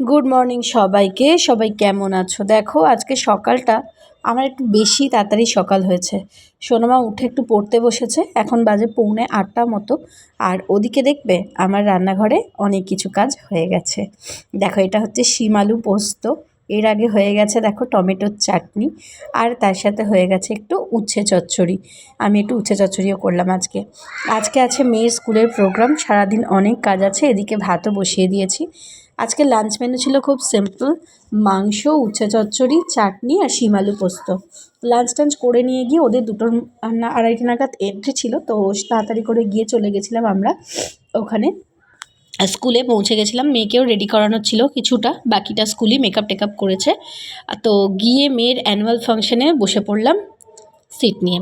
Good morning সবাইকে। সবাই কেমন আছো? দেখো, আজকে সকালটা আমার একটু বেশি তাড়াতাড়ি সকাল হয়েছে। সোনামা উঠে একটু পড়তে বসেছে। এখন বাজে পৌনে আটটা মতো। আর ওদিকে দেখবে, আমার রান্নাঘরে অনেক কিছু কাজ হয়ে গেছে। দেখো, এটা হচ্ছে শিমালু পোস্ত। এর আগে হয়ে গেছে, দেখো, টমেটোর চাটনি আর তার সাথে হয়ে গেছে একটু উচ্ছে চচ্চড়ি। আমি একটু উচ্ছে চচ্চড়িও করলাম আজকে। আজকে আছে মেয়ের স্কুলের প্রোগ্রাম সারাদিন অনেক কাজ আছে, এদিকে ভাতও বসিয়ে দিয়েছি। আজকে লাঞ্চ মেনু ছিল খুব সিম্পল মাংস, উচ্ছে চচ্চড়ি, চাটনি আর শিমালু পোস্ত। লাঞ্চ টাঞ্চ করে নিয়ে গিয়ে ওদের দুটোর আড়াইটে নাগাদ এন্ট্রি ছিল, তো তাড়াতাড়ি করে গিয়ে চলে গেছিলাম আমরা ওখানে। স্কুলে পৌঁছে গেছিলাম, মেয়েকেও রেডি করানো ছিল কিছুটা, বাকিটা স্কুলই মেকআপ টেকআপ করেছে। তো গিয়ে মেয়ের অ্যানুয়াল ফাংশনে বসে পড়লাম সিট নিয়ে।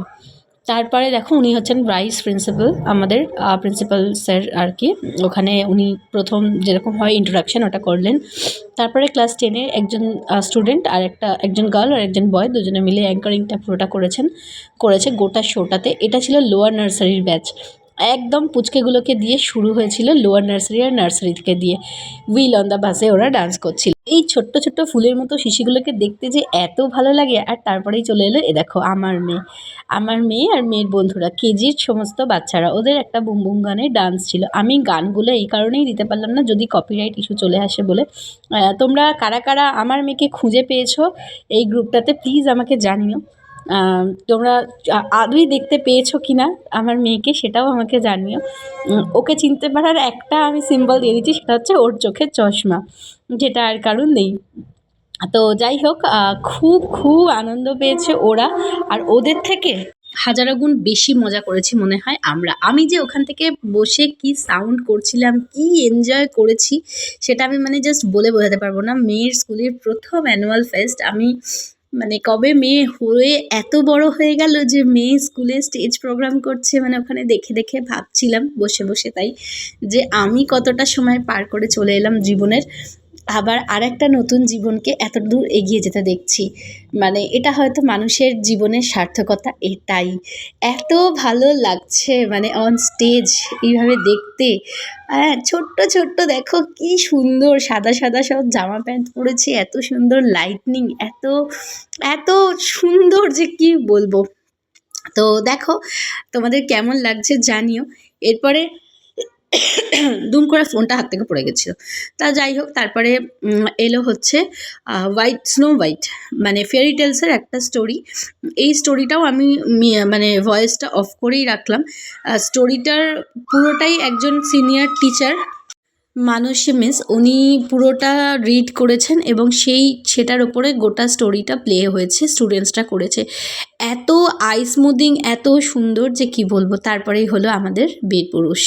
তারপরে দেখো উনি হচ্ছেন ভাইস প্রিন্সিপাল আমাদের প্রিন্সিপাল স্যার আর কি। ওখানে উনি প্রথম যেরকম হয় ইন্ট্রোডাকশন ওটা করলেন। তারপরে ক্লাস টেনের একজন স্টুডেন্ট আর একটা, একজন গার্ল আর একজন বয় দুজনে মিলে অ্যাঙ্কারিংটা পুরোটা করেছেন, করেছে গোটা শোটাতে এটা ছিল লোয়ার নার্সারির ব্যাচ একদম পুচকেগুলোকে দিয়ে শুরু হয়েছিল লোয়ার নার্সারি আর নার্সারি থেকে দিয়ে। উইল অন দ্য বাসে ওরা ডান্স করছিল। এই ছোট্ট ছোট্ট ফুলের মতো শিশিগুলোকে দেখতে যে এত ভালো লাগে, আর তারপরেই চলে এলো এ দেখো আমার মেয়ে। আমার মেয়ে আর মেয়ের বন্ধুরা, কেজির সমস্ত বাচ্চারা, ওদের একটা বুম বুম গানে ডান্স ছিল। আমি গানগুলো এই কারণেই দিতে পারলাম না, যদি কপিরাইট ইস্যু চলে আসে বলে। তোমরা কারা কারা আমার মেয়েকে খুঁজে পেয়েছ এই গ্রুপটাতে প্লিজ আমাকে জানিও। তোমরা আদৌই দেখতে পেয়েছ কি না আমার মেয়েকে সেটাও আমাকে জানিও। ওকে চিনতে পারার একটা আমি সিম্বল দিয়ে দিচ্ছি, সেটা হচ্ছে ওর চোখের চশমা, যেটা আর কারণ নেই। তো যাই হোক খুব খুব আনন্দ পেয়েছে ওরা। আর ওদের থেকে হাজারো গুণ বেশি মজা করেছি মনে হয় আমরা। আমি যে ওখান থেকে বসে কি সাউন্ড করছিলাম, কি এনজয় করেছি, সেটা আমি মানে জাস্ট বলে বোঝাতে পারব না। মেয়ের স্কুলের প্রথম অ্যানুয়াল ফেস্ট আমি মানে কবে মেয়ে হয়ে এত বড় হয়ে গেল যে মেয়ে স্কুলে স্টেজ প্রোগ্রাম করছে মানে ওখানে দেখে দেখে ভাবছিলাম, বসে বসে তাই, যে আমি কতটা সময় পার করে চলে এলাম জীবনের। আবার আরেকটা নতুন জীবনকে এত দূর এগিয়ে যেতে দেখছি। মানে এটা হয়তো মানুষের জীবনের সার্থকতা এটাই এত ভালো লাগছে মানে অন স্টেজ এইভাবে দেখতে। হ্যাঁ ছোট্ট ছোট্ট দেখো কি সুন্দর সাদা সাদা সব জামা প্যান্ট পরেছে, এত সুন্দর লাইটনিং এত এত সুন্দর যে কি বলব। তো দেখো, তোমাদের কেমন লাগছে জানিও। এরপরে দুম করে ফোনটা হাত থেকে পড়ে গেছিল। তা যাই হোক, তারপরে এলো হচ্ছে হোয়াইট, স্নো হোয়াইট মানে ফেয়ারি টেলসের একটা স্টোরি এই স্টোরিটাও আমি মানে ভয়েসটা অফ করেই রাখলাম। স্টোরিটার পুরোটাই একজন সিনিয়র টিচার মানসী মিস উনি পুরোটা রিড করেছেন এবং সেই, সেটার ওপরে গোটা স্টোরিটা প্লে হয়েছে স্টুডেন্টসরা করেছে। এত আই স্মুদিং এত সুন্দর যে কি বলব? তারপরেই হলো আমাদের বীরপুরুষ।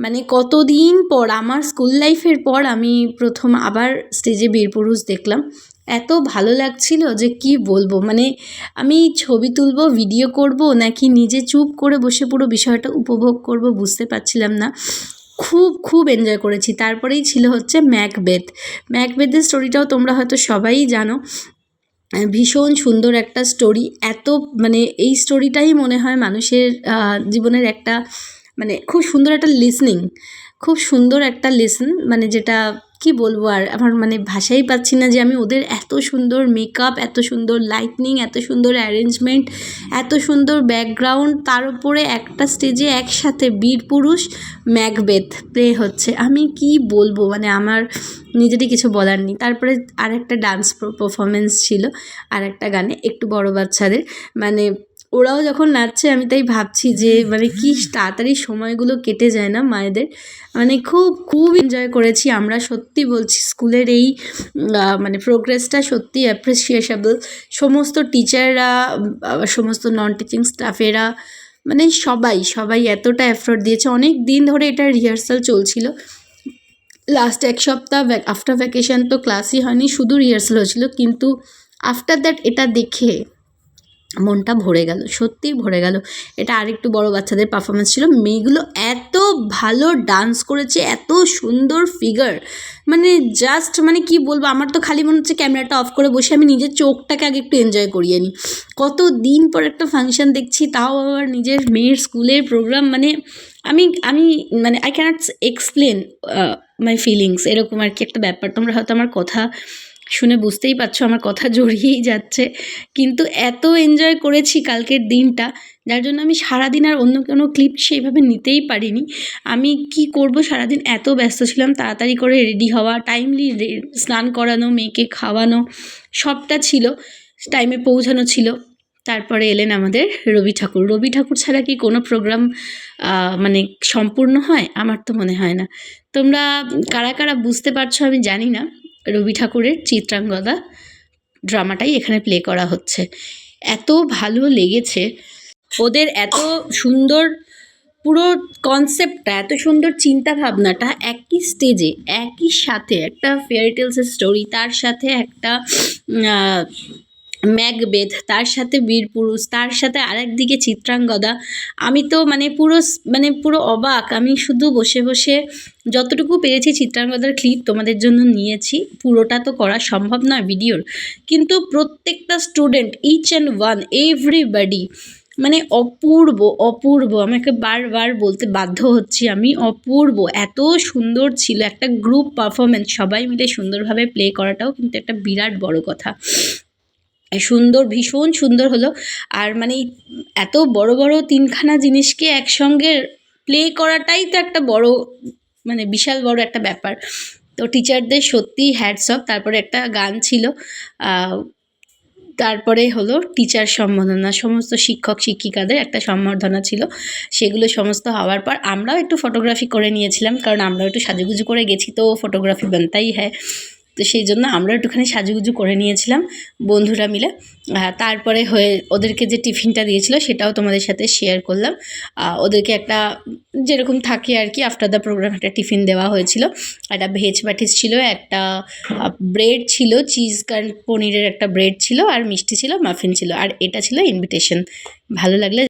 মানে কতদিন পর, আমার স্কুল লাইফের পর আমি প্রথম আবার স্টেজে বীরপুরুষ দেখলাম। এত ভালো লাগছিল যে কি বলব মানে আমি ছবি তুলব, ভিডিও করব, নাকি নিজে চুপ করে বসে পুরো বিষয়টা উপভোগ করব বুঝতে পারছিলাম না। খুব খুব এনজয় করেছি। তারপরেই ছিল হচ্ছে ম্যাকবেথ। ম্যাকবেথের স্টোরিটাও তোমরা হয়তো সবাই জানো। ভীষণ সুন্দর একটা স্টোরি এত মানে এই স্টোরিটাই মনে হয় মানুষের জীবনের একটা মানে খুব সুন্দর একটা লিসনিং খুব সুন্দর একটা লেসন মানে যেটা কি বলব আর আমার মানে ভাষাই পাচ্ছি না যে আমি ওদের এত সুন্দর মেকআপ এত সুন্দর লাইটনিং এত সুন্দর অ্যারেঞ্জমেন্ট এত সুন্দর ব্যাকগ্রাউন্ড তার উপরে একটা স্টেজে একসাথে বীর পুরুষ, ম্যাকবেথ প্লে হচ্ছে। আমি কি বলব? মানে আমার নিজেরই কিছু বলার নেই। তারপরে আরেকটা ডান্স পারফরমেন্স ছিল আর একটা গানে, একটু বড় বাচ্চাদের। মানে ওরাও যখন নাচছে আমি তাই ভাবছি যে মানে কি তাড়াতাড়ি সময়গুলো কেটে যায় না মায়েদের? মানে খুব খুব এনজয় করেছি। আমরা সত্যি বলছি স্কুলের এই মানে প্রোগ্রেসটা সত্যি অ্যাপ্রিসিয়েশাবল সমস্ত টিচাররা সমস্ত নন টিচিং স্টাফেরা মানে সবাই সবাই এতটা এফোর্ট দিয়েছে। অনেক দিন ধরে এটা রিহার্সাল চলছিল। লাস্ট এক সপ্তাহ আফটার ভ্যাকেশন তো ক্লাসই হয়নি শুধু রিহার্সাল হয়েছিল। কিন্তু আফটার দ্যাট এটা দেখে মনটা ভরে গেল, সত্যিই ভরে গেল। এটা আরেকটু বড় বাচ্চাদের পারফরমেন্স ছিল। মেয়েগুলো এত ভালো ডান্স করেছে, এত সুন্দর ফিগার মানে জাস্ট মানে কি বলব, আমার তো খালি মনে হচ্ছে ক্যামেরাটা অফ করে বসে আমি নিজের চোখটাকে আগে একটু এনজয় করিয়ে নিই। কত দিন পর একটা ফাংশন দেখছি, তাও আবার নিজের মেয়ের স্কুলের প্রোগ্রাম মানে আমি আমি মানে I cannot explain my feelings এরকম আর কি একটা ব্যাপার। তোমরা হয়তো আমার কথা শুনে বুঝতেই পারছ আমার কথা জড়িয়েই যাচ্ছে। কিন্তু এত এনজয় করেছি কালকের দিনটা, যার জন্য আমি সারাদিন আর অন্য কোনো ক্লিপ সেইভাবে নিতেই পারিনি। আমি কি করব? সারাদিন এত ব্যস্ত ছিলাম, তাড়াতাড়ি করে রেডি হওয়া টাইমলি স্নান করানো, মেয়েকে খাওয়ানো, সবটা ছিল টাইমে পৌঁছানো ছিল। তারপরে এলেন আমাদের রবি ঠাকুর। রবি ঠাকুর ছাড়া কি কোনো প্রোগ্রাম মানে সম্পূর্ণ হয়? আমার তো মনে হয় না। তোমরা কারা কারা বুঝতে পারছ আমি জানি না। রবি ঠাকুরের চিত্রাঙ্গদা ড্রামাটাই এখানে প্লে করা হচ্ছে। এত ভালো লেগেছে। ওদের এত সুন্দর পুরো কনসেপ্টটা এত সুন্দর চিন্তা ভাবনাটা একই স্টেজে একই সাথে একটা ফেয়ারিটেলসের স্টোরি তার সাথে একটা ম্যাকবেথ, তার সাথে বীরপুরুষ, তার সাথে আরেকদিকে চিত্রাঙ্গদা। আমি তো মানে পুরো মানে পুরো অবাক। আমি শুধু বসে বসে যতটুকু পেরেছি চিত্রাঙ্গদার ক্লিপ তোমাদের জন্য নিয়েছি। পুরোটা তো করা সম্ভব নয় ভিডিওর। কিন্তু প্রত্যেকটা student each and one everybody মানে অপূর্ব অপূর্ব। আমাকে বারবার বলতে বাধ্য হচ্ছি আমি, অপূর্ব। এত সুন্দর ছিল একটা গ্রুপ পারফরমেন্স সবাই মিলে সুন্দরভাবে প্লে করাটাও কিন্তু একটা বিরাট বড় কথা। সুন্দর, ভীষণ সুন্দর হলো। আর মানে এত বড় বড় তিনখানা জিনিসকে একসঙ্গে প্লে করাটাই তো একটা বড় মানে বিশাল বড় একটা ব্যাপার। তো টিচারদের সত্যিই অফ তারপরে একটা গান ছিল তারপরে হলো টিচার সম্বর্ধনা সমস্ত শিক্ষক, শিক্ষিকাদের একটা সম্বর্ধনা ছিল। সেগুলো সমস্ত হওয়ার পর আমরাও একটু ফটোগ্রাফি করে নিয়েছিলাম। কারণ আমরাও একটু সাজুগুজু করে গেছি, তো ফটোগ্রাফি বানতাই হ্যায়। তো সেই জন্য আমরা একটুখানি সাজুগুজু করে নিয়েছিলাম বন্ধুরা মিলে। তারপরে হয়ে ওদেরকে যে টিফিনটা দিয়েছিল সেটাও তোমাদের সাথে শেয়ার করলাম। ওদেরকে একটা যেরকম থাকে আর কি আফটার দ্য প্রোগ্রাম একটা টিফিন দেওয়া হয়েছিল। একটা ভেজ প্যাটিস ছিল, একটা ব্রেড ছিল চিজ কান পনিরের একটা ব্রেড ছিল, আর মিষ্টি ছিল মাফিন ছিল, আর এটা ছিল ইনভিটেশন ভালো লাগলে